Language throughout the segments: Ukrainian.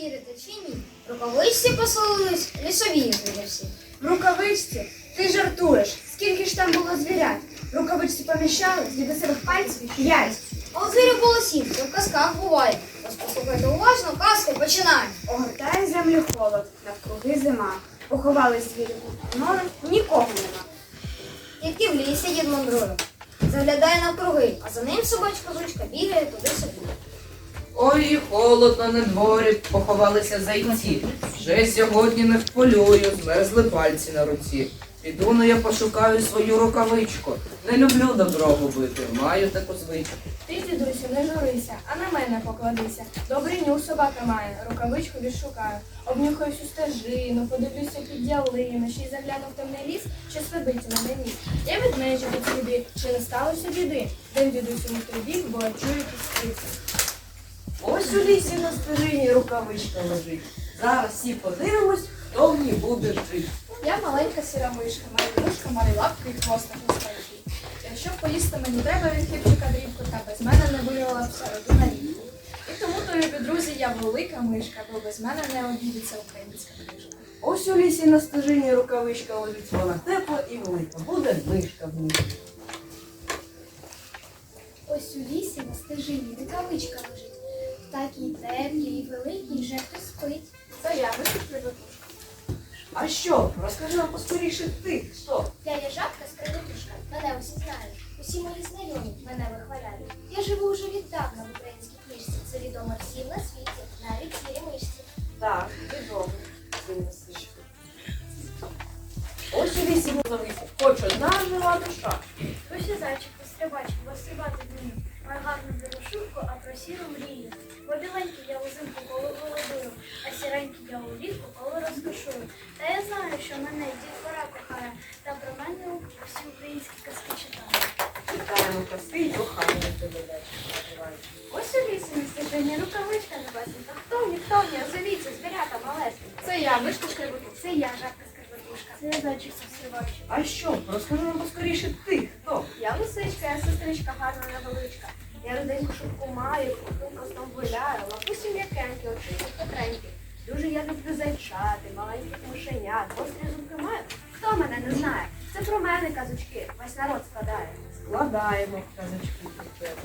Вірите чи ні? Рукавичці поселились лісові звірівці. В рукавичці? Ти жартуєш. Скільки ж там було звірят? Рукавичці поміщали з лісових пальців п'ять. А у звірів було сім, це в казках буває. Ось послухайте уважно, казки починаємо. Огортає землю холод, навкруги зима. Поховали звірів у нори, нікого нема. Тільки в лісі дід мандрує. Заглядає навкруги, а за ним собачка зучка бігає туди собі. Ой, холодно на дворі, поховалися зайці. Вже сьогодні не вполюю, змерзли пальці на руці. Піду ну я пошукаю свою рукавичку. Не люблю добро губити, маю таку звичку. Ти, дідусю, не журися, а на мене покладися. Добрий нюх собака має, рукавичку відшукаю. Обнюхаю всю стежину, подивлюся під ялину, ще й загляну в темний ліс, що свебиться на мені. Я відмечу від сліди, чи не сталося біди. День дідусю не прибіг, бо чую якісь Ось у лісі на стежині рукавичка лежить. Зараз всі подивимось, хто в ній буде жити. Я маленька сіра мишка, маю вушка, маю лапки і хвостик високий. Якщо поїсти мені треба від хлібчика дрібку, та без мене не вирвала вся родина рідку. І тому, то, любі друзі, я велика мишка, бо без мене не обійдеться українська книжка. Ось у лісі на стежині рукавичка лежить. Вона тепла і велика. Буде мишка в ній. Ось у лісі на стежині рукавичка лежить. Такій теплій і великій вже хто спить. Це я мишка прибутушка. А що? Розкажи нам поскоріше ти, хто? Я є жабка скрипетушка, мене усі знають. Усі мої знайомі мене вихваляють. Я живу вже віддавна в українській книжці. Це відомо всім на світі, я, мишка шкребутушка. Це я, жабка скарбатушка. Це я зайчик сострибачик. А що? Розкажи нам поскоріше ти, хто? Я лисичка, я сестричка, гарна невеличка. Я руденьку шубку маю, круту простом гуляю, лапусі м'якенькі, очі петренькі. Дуже я люблю зайчати, маленьких мишенят, гострі зубки маю. Хто мене не знає? Це про мене казочки, весь народ складає. Складаємо казочки про тебе.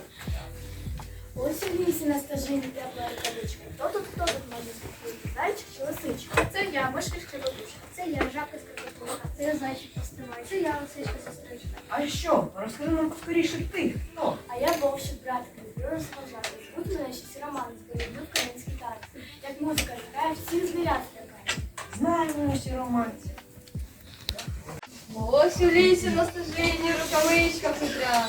Ось у лісі на стежині тепла рукавичка. Хто тут, хто тут може спокійти? Зайчик чи лисичка? Це я, мишка шкребутушка. Це я, жабка скарбатушка. Це я зайчик постриваю. Це я, лисичка сестричка. А що? Розкажи нам поскоріше ти, хто? А я вовчик, братик, люблю розважати. Живуть мене щось роман, люблю український танець. Як музика грає, всіх звірят лякає. Знаємо усі романці. Ось у лісі на стежині рукавичка хутря.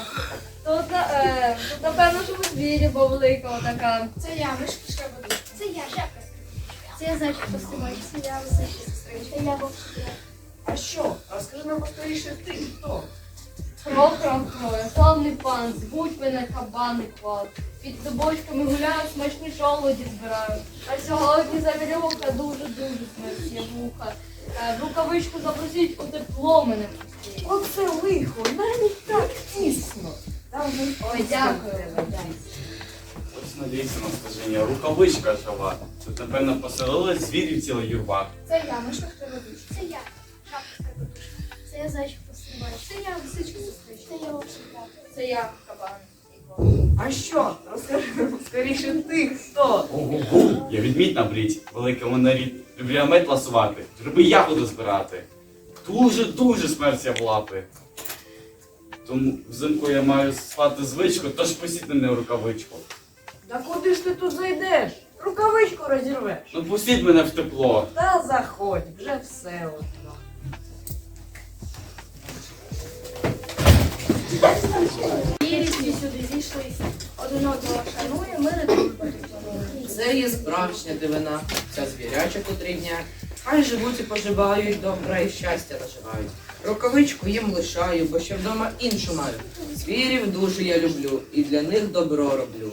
Тут, е, тут напевно, що у звірі, бо велика така. Це я, мишка шкребутушка. Це я, жабка. Це я зайчик постриваю. Це я, лисичка сестричка. Це я вовчик. А що? Розкажи нам поскоріше ти, хто? Кров-кров-кров, славний пан, збудь мене кабани клад. Під дубочками гуляю, смачні жолоді збираю. А сьогодні завірюха дуже-дуже смачні вуха. Е, В рукавичку запросіть у тепло мене пустіть. Оце лихо, навіть так тісно. Ой, дякую. Ось на лісі на стежині рукавичка жива. Тут, напевно, поселили звірів ціла юрба. Це я, мишка скарбатушка. Це я, жабка скарбатушка. Це я зайчик постриваю. Це я, лисичка сестричка. Це я вовчик. Це я кабан. А що? Розкажи скоріше ти, хто? Ого-го, я відмідь на брід, великому нарід. Люблю я мед ласувати, гриби ягоди збирати. Дуже-дуже смерть я в лапи. Тому взимку я маю спати звичку, тож пустіть мене в рукавичку. Та куди ж ти тут зайдеш? Рукавичку розірвеш. Ну пустіть мене в тепло. Та заходь, вже все одно. Вірісті сюди зійшлися. Один одного шанує, мири планує. Це є справжня дивина, ця звіряча котрідня. Хай живуть і поживають, добра і щастя наживають. Рукавичку їм лишаю, бо ще вдома іншу маю. Звірів дуже я люблю і для них добро роблю.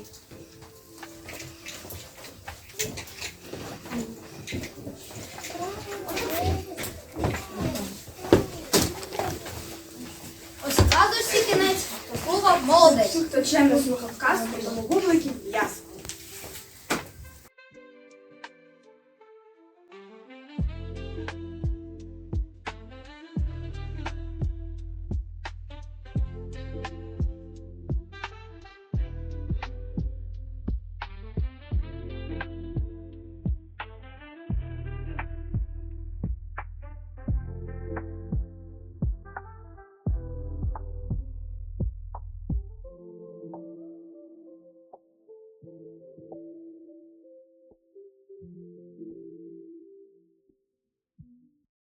Ось казочці кінець, послухав молодець. Хто чемно слухав казку, тому бубликів